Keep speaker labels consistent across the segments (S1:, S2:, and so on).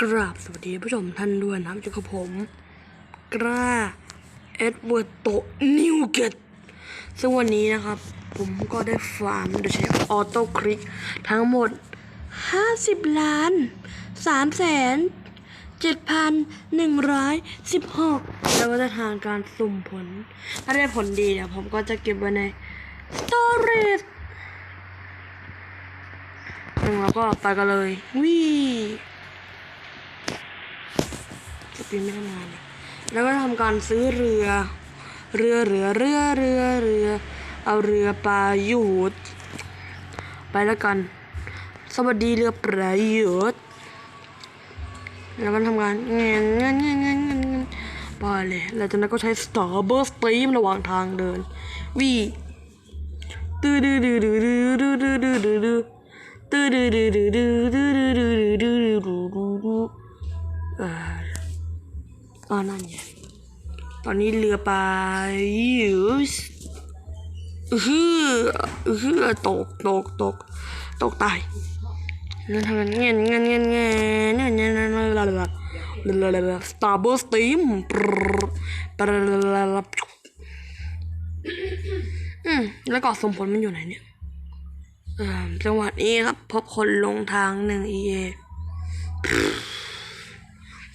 S1: กราบสวัสดีผู้ชมท่านด้วยนะครับอยู่กับผม กล้าเอ็ดเวิร์ดโตนิวเกตซึ่งวันนี้นะครับ ผมก็ได้ฟาร์มโดยใช้ออโต้คลิกทั้งหมด 50 ล้าน3แสน7,116 แล้วก็จะทางการสุ่มผล ถ้าได้ผลดีเดี๋ยผมก็จะเก็บไว้ใน Storage แล้วก็ไปกันเลยวิส ปีนไม่ทำงานเลยแล้วก็ทำการซื้อเรือ เรือเรือเรือเรือเรือ เอาเรือปลาหยุดไปแล้วกัน สวัสดีเรือปลายุดแล้วก็ทำงานเงี้ยเงี้ยเงี้ยเงี้ยเงี้ยไปเลยแล้วจากนั้นก็ใช้ Starburst Stream ระหว่างทางเดินวีตื้อดื้อดื้อดื้อดื้อดื้อดื้อดื้อดื้อดื้อตื้อดื้อดื้อดื้อดื้อดื้อดื้อดื้อดื้อดื้อดื้อดื้อเอ่อตอนนั้นไงตอนนี้เรือไปอยู่อือฮืออือฮือตกตกตกตกตายแล้วทำงานเงี้ยเงี้ยเงี้ยเงี้ยเงี้ยเงี้ยเงี้ยเงี้ยเงี้ยสตาร์เบอร์สตีมปรปรอืมแล้วก็สมผลมันอยู่ไหนเนี่ยอ่าจังหวัดนี้ครับพบคนหลงทางหนึ่ง EA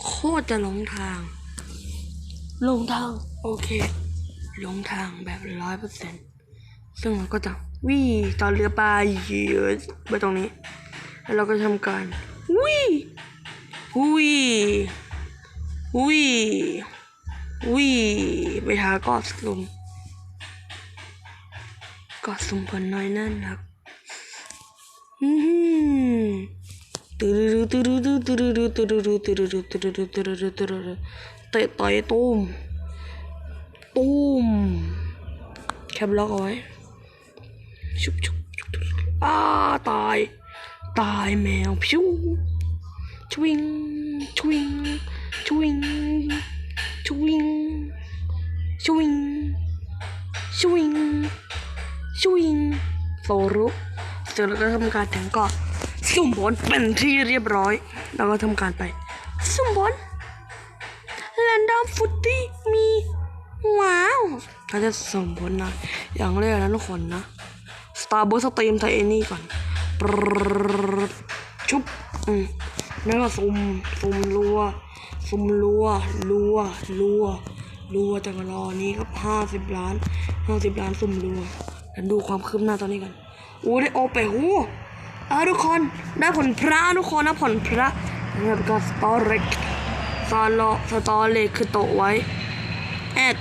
S1: โคตรจะหลงทางห ลงทาง โอเค ลงทางแบบร้อยเปอร์เซ็นต์ซึ่งเราก็จะวิ่งต่อเรือปลาเยอะไปตรงนี้ แล้วเราก็ทำการวิ่งวิ่งวิ่งวิ่งไปหากาะสุ่มกาะสุ่มคนน้อยนั่นครับอืมตืดตืดตืดตืด เตะต่อยตูมตูมแคบล็อกเอาไว้ชุบชุบชุบชุบอ้าตาย ตายแมวพิ้วชวิงชวิงชวิงชวิงชวิงชวิงชวิงโซรุเสร็จแล้วก็ทำการแทงกอดสุ่มบอลเป็นที่เรียบร้อย แล้วก็ทำการไปสุ่มบอล รนดอมฟุตตี้มีว้าวถ้าจะสุ่มบอลนะ อย่างแรกนะทุกคนนะสตาร์บัคสตรีมไทยเอนี่ก่อนปรึ๊ดชุบอืมแล้วก็ซุ่มซุ่มรัวซุ่มรัวรัวรัวรัวจากรอนี้ครับห้าสิบล้านห้าสิบล้านซุ่มรัวแล้วดูความคืบหน้าตอนนี้กันโอ้ได้โอไปหูอะทุกคนได้ผลพระทุกคนนะผลพระนะครับก็สตอเร็ก ซาโลสตอเล็กคือโตไว้ แอด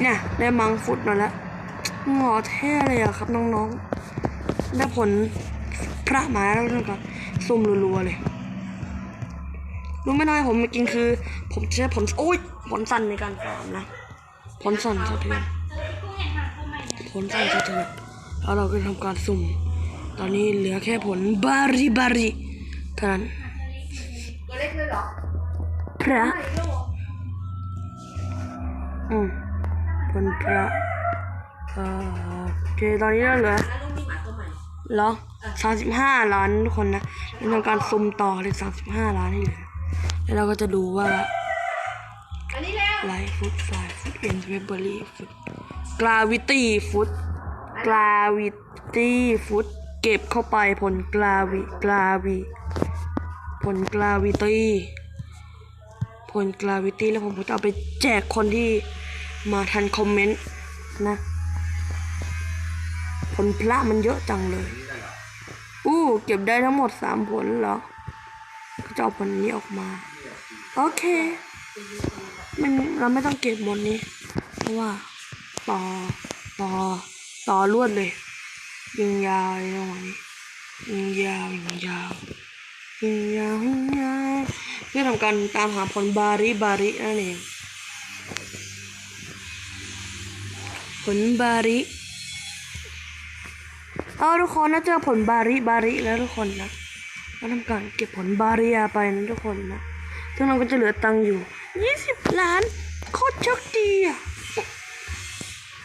S1: เนี่ย ได้มังฟุตมาแล้วหงอเท่เลยอะครับน้องๆ ได้ผลพระหมาแล้วนะครับซุ่มรัวๆเลย รู้ไหมน้อยผมกินคือ ผมใช้ผลโอ้ยผลสั่นในการฟาร์มนะ ผลสั่นสะเทือนผลสั่นสะเทือนแล้วเราก็ทำการสุ่ม ตอนนี้เหลือแค่ผลบาริบาริเท่านั้น พระ
S2: ไม่โลก
S1: อืมผลพระเอ่อโอเคตอนนี้เราเหลือ
S2: แล้วลูกมีหมาตัวใหม่
S1: เหรอสามสิบห้าล้านทุกคนนะเราทำการซุ่มต่อเลยสามสิบห้าล้านที่เหลือแล้วเราก็จะดูว่า
S2: อันนี้แล้ว
S1: ไลฟ์ฟุตไฟฟุตเอ็นเวเบอรี่ฟุตกราวิตี้ฟุตกราวิตี้ฟุตเก็บเข้าไปผลกราวิกราวิผลกราวิตี้ ผลกราวิตี้แล้วผมจะเอาไปแจกคนที่มาทันคอมเมนต์นะผลพระมันเยอะจังเลย อู้เก็บได้ทั้งหมดสามผลเหรอ ก็จะเอาผลนี้ออกมา โอเคมันเราไม่ต้องเก็บหมดนี้ เพราะว่า ต่อ ต่อ ต่อรวดเลย ยิงยาวเลยนะวันนี้ยิงยาวยิงยาวยิงยาวยิงยาว พื่อทำการตามหาผลบาริบารินั่นเอง ผลบาริเอาทุกคนนะเจอผลบาริบาริแล้วทุกคนนะเราทำการเก็บผลบาริยาไปนะทุกคนนะซึ่งเราก็จะเหลือตังค์อยู่ 20 ล้านโคตรโชคดีอะ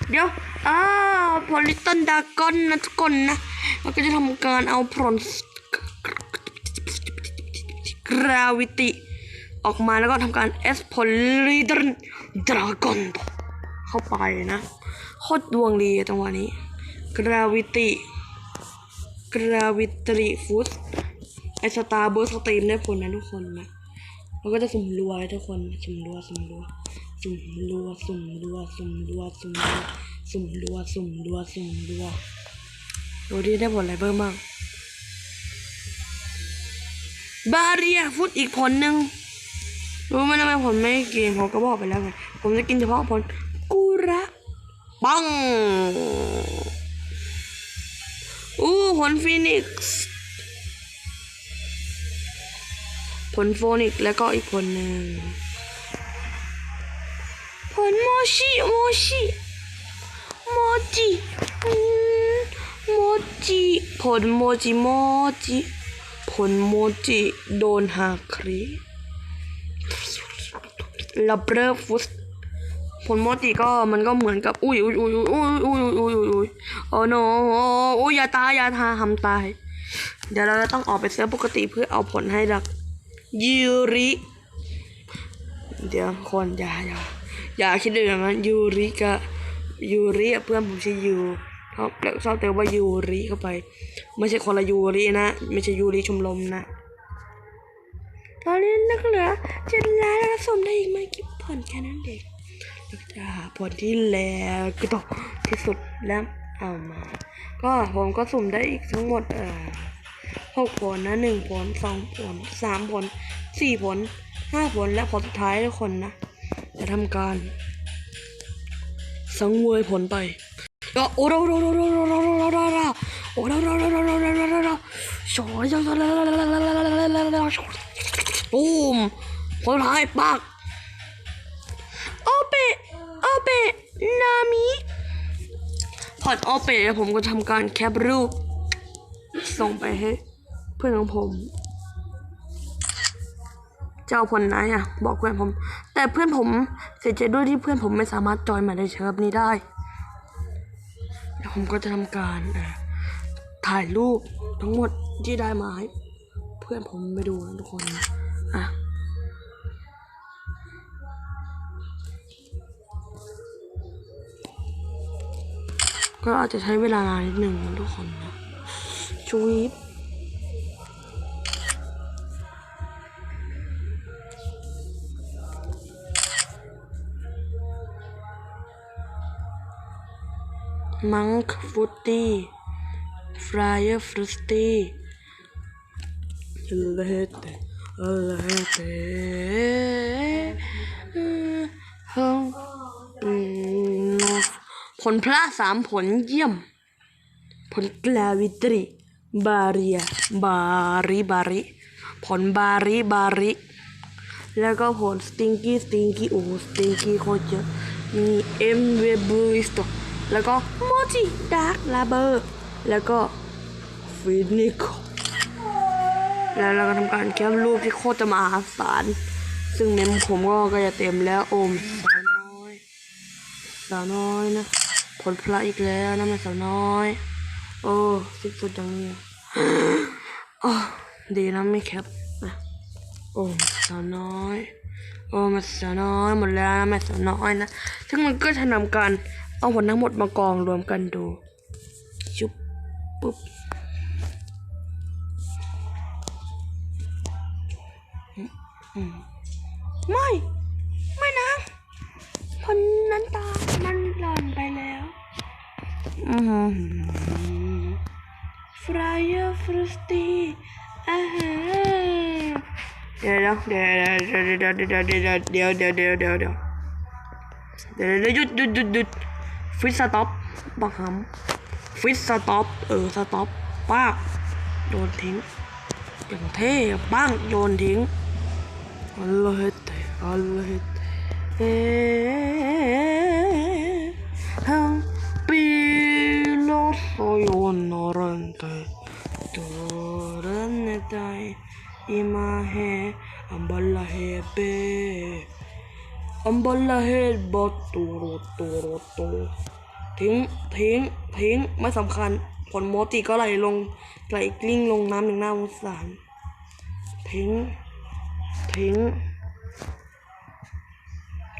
S1: เดี๋ยว อ้าวผลลิตเติ้ลดากอนนะทุกคนนะ เราก็จะทำการเอาผล gravity ออกมาแล้วก็ทำการ e x p o l i d e r dragon เข้าไปนะ โคตรดวงดีจังหวะนี้ gravity gravity food ไอสตาร์เบอร์สตรีมได้ผลนะทุกคนนะแล้วก็จะสุ่มรัวทุกคนสุ่มรัวสุ่มรัวสุ่มรัวสุ่มรัวสุ่มรัวสุ่มรัวสุ่มรัวสุ่มรัวสุ่มรัวดูดิได้ผลอะไรเพิ่มบ้าง บาเรียฟุตอีกผลหนึ่งรู้ไหมทำไมผมไม่กินผมก็บอกไปแล้วไงผมจะกินเฉพาะผลกุระปังอู้ผลฟีนิกซ์ผลโฟนิกแล้วก็อีกผลหนึ่งผลโมชิโมชิโมจิโมจิผลโมจิโมจิ ผลโมจิโดนหักครีลับเรอฟุสผลโมจิก็มันก็เหมือนกับ อุ้ยอุ้ยอุ้ยอุ้ยอุ้ยอุ้ยอุ้ยอุ้ยโอ้โนอุ้ยอย่าตายอย่าทาทำตาย เดี๋ยวเราจะต้องออกไปเซิร์ฟปกติเพื่อเอาผลให้ดักยูริ เดี๋ยวคนอย่าอย่าอย่าคิดอย่างนั้นยูริกับยูริเพื่อนผมชื่อยู ชอบแล้วชอบแต่ว่ายูริเข้าไป ไม่ใช่คนละยูรินะ ไม่ใช่ยูริชมรมนะ ตอนนี้นักเหลือเจ็ดล้านแล้วสมได้อีกไม่กี่ผลแค่นั้นเองแล้วก็จะหาผลที่แล้วก็ต้องที่สุดแล้วเอามา ก็ผมก็สุ่มได้อีกทั้งหมดเอ่อหกผลนะหนึ่งผลสองผลสามผลสี่ผลห้าผลและผลสุดท้ายทุกคนนะจะทำการ สังเวยผลไป ก็โอ้โรโรโรโรโรโรโรโรโรโรโอ้โรโรโรโรโรโรโรโรโอยชอยตูมผลสุดท้ายปักโอเปะโอเปะนามิพอดโอเปะผมก็ทำการแคปรูป ส่งไปให้เพื่อนของผม เจ้าผลไหนอะ บอกเพื่อนผม แต่เพื่อนผมเสียใจด้วยที่เพื่อนผมไม่สามารถจอยมาในเชิร์ฟนี้ได้ ผมก็จะทำการถ่ายรูปทั้งหมดที่ได้มาให้เพื่อนผมไปดูนะทุกคนอะก็อาจจะใช้เวลานานนิดหนึ่งนะทุกคนนะชูวิป มังค์ฟุตตี้ฟรายฟรุสตี้เลเตเลเตฮงผลพระสามผลเยี่ยม ผลกลาวิตรีบาเรียบาริบาริผลบาริบาริแล้วก็ผลสติงกี้สติงกี้โอ้สติงกี้โคตรเยอะมีเอ็มเวบูสโตแล้วก็ จิดาร์กลาเบอร์แล้วก็ฟินิโคแล้วเราก็ทำการแคปรูปที่โคตรจะมหาศาลซึ่งเมมผมก็ก็จะเต็มแล้วโอมสาวน้อยสาวน้อยนะผลพระอีกแล้วนะแม่สาวน้อย โอ้สิ้นสุดอย่างนี้โอ้ดีนะไม่แคปนะโอ้สาวน้อย โอ้แม่สาวน้อยหมดแล้วนะแม่สาวน้อยนะซึ่งมันก็จะนำการ เอาผลทั้งหมดมากองรวมกันดู ชุบปุ๊บไม่ ไม่นะผลนั้นตามันหล่นไปแล้วอืมฟรายเออร์ฟรุสตี้อ่าฮะเดี๋ยวเดี๋ยวเดี๋ยวเดี๋ยวเดี๋ยวเดี๋ยวเดี๋ยวเดี๋ยวเดี๋ยวเดี๋ยวเดี๋ยวเดี๋ยวเดี๋ยวเดี๋ยวหยุดหยุดหยุดหยุด ฟิสต็อปบังคับฟิสต็อปเออสต็อปป้าโยนทิ้งอย่างเท่บ้างโยนทิ้งอัลย์เตอัลเลอฮฺเอ๊ฮัมปีโลโซโยนนอรันเตตัวรันเนตัยอิมาเฮอัมบัลลาเฮเป ต Hampir soy ignorante. Durante imagen ambalaje ambalaje บอตูโรตูโรตูทิ้งทิ้งทิ้งไม่สำคัญ ผลโมติก็ไหลลงไหลกลิ้งลงน้ำหนึ่งหน้าสงสารทิ้ง ทิ้ง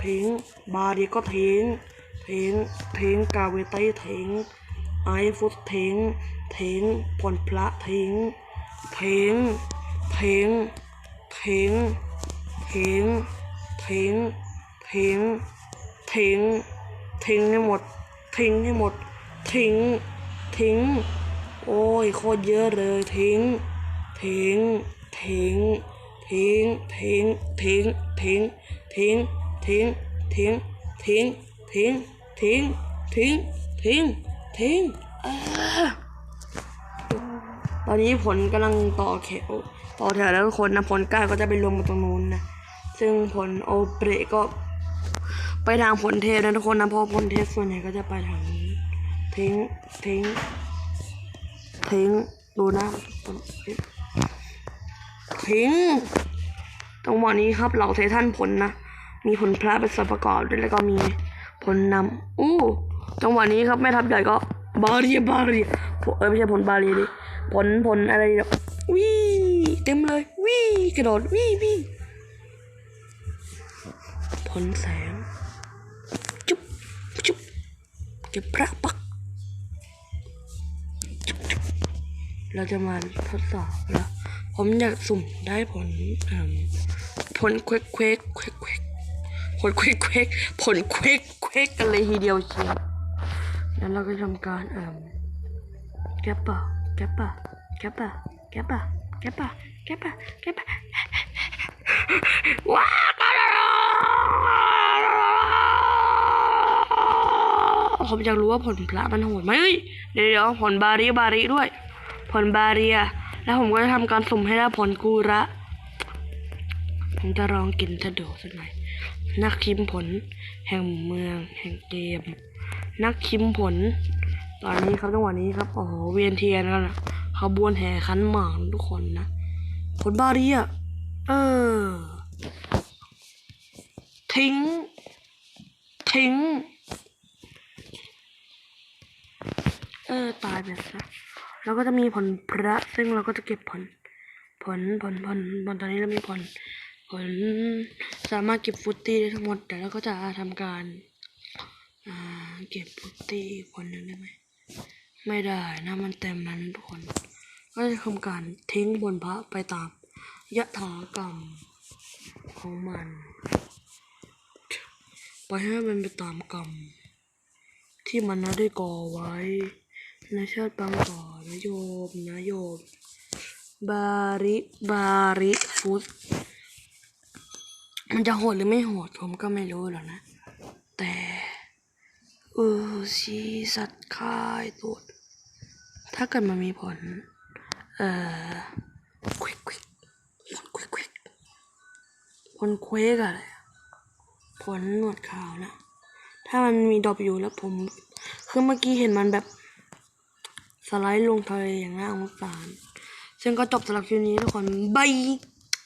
S1: ทิ้ง บาดีก็ทิ้ง ทิ้ง ทิ้ง กาเวไตทิ้ง ไอฟุตทิ้ง ทิ้งผลพระทิ้ง ทิ้ง ทิ้ง ทิ้ง ทิ้ง ทิ้ง ทิ้ง ทิ้ง ทิ้ง ทิ้งให้หมด ทิ้งให้หมด ทิ้ง ทิ้ง โอ้ยโคตรเยอะเลยทิ้ง ทิ้ง ทิ้ง ทิ้ง ทิ้ง ทิ้ง ทิ้ง ทิ้ง ทิ้ง ทิ้ง ทิ้ง ทิ้ง ทิ้ง ทิ้ง ทิ้ง ทิ้งตอนนี้ผลกำลังต่อแถวต่อแถวแล้วทุกคนนะผลเก้าก็จะไปรวมกันตรงนู้นนะ ซึ่งผลโอเปรก็ ไปทางผลเทพนะทุกคนนะเพราะผลเทพส่วนใหญ่ก็จะไปทางนี้ทิ้งทิ้งทิ้งดูนะทิ้งตรงวันนี้ครับเหล่าไททันผลนะมีผลพระเป็นส่วนประกอบด้วยแล้วก็มีผลนำอู้จังหวะนี้ครับแม่ทัพใหญ่ก็บาเรียบาเรียเออไม่ใช่ผลบาเรียดิผลผลอะไรเนี่ยวิ่เต็มเลยวิ่กระโดดวิ่วิ่ผลแสง เก็บพระปักจุ๊บจุ๊บเราจะมาทดสอบแล้วผมอยากสุ่มได้ผลผลเควกเควกเควกเควกผลเควกเควกผลเควกเควกกันเลยทีเดียวเชียวแล้วเราก็ทำการเอ่มแกปะแกปปะแกปปะแกปปะแกปปะแกปปะแกปปะว้าว ผมอยากรู้ว่าผลพระมันโหดไหมเดี๋ยวเดี๋ยวผลบาริบาริด้วย ผลบาเรีย แล้วผมก็จะทำการสุ่มให้ได้ผลกูระ ผมจะลองกินชะโดสักหน่อยนักคิมผล แห่งเมือง แห่งเกม นักคิมผล ตอนนี้ครับจังหวะนี้ครับโอ้โหเวียนเทียนกันนะขบวนแห่ขันหมากทุกคนนะผลบาเรียเออทิ้ง ทิ้ง เออตายไปซะแล้วก็จะมีผลพระซึ่งเราก็จะเก็บผล ผลผลผลผลตอนนี้เรามีผล ผลสามารถเก็บฟุตตี้ได้ทั้งหมด แต่เราก็จะทำการอ่าเก็บฟุตตี้อีกผลหนึ่งได้ไหมไม่ได้นะมันเต็มนั้นทุกคน ก็จะทำการทิ้งบนพระไปตามยะถากรรมของมันไปให้มันไปตามกรรมที่มันนะได้ก่อไว้ นชาติบางก่อนนะโยมนะโยม บาริบาริฟุตมันจะโหดหรือไม่โหดผมก็ไม่รู้หรอกนะ แต่เออชีสัตว์คายตัวถ้าเกิดมันมีผล เอ่อควิกควิกผลควิกควิกผลควกอะไรผลหนวดขาวนะ ถ้ามันมีดอปอยู่แล้วผม คือเมื่อกี้เห็นมันแบบ สไลด์ลงทะเลอย่างน่าสงสารซึ่งก็จบสำหรับคลิปนี้ทุกคนบาย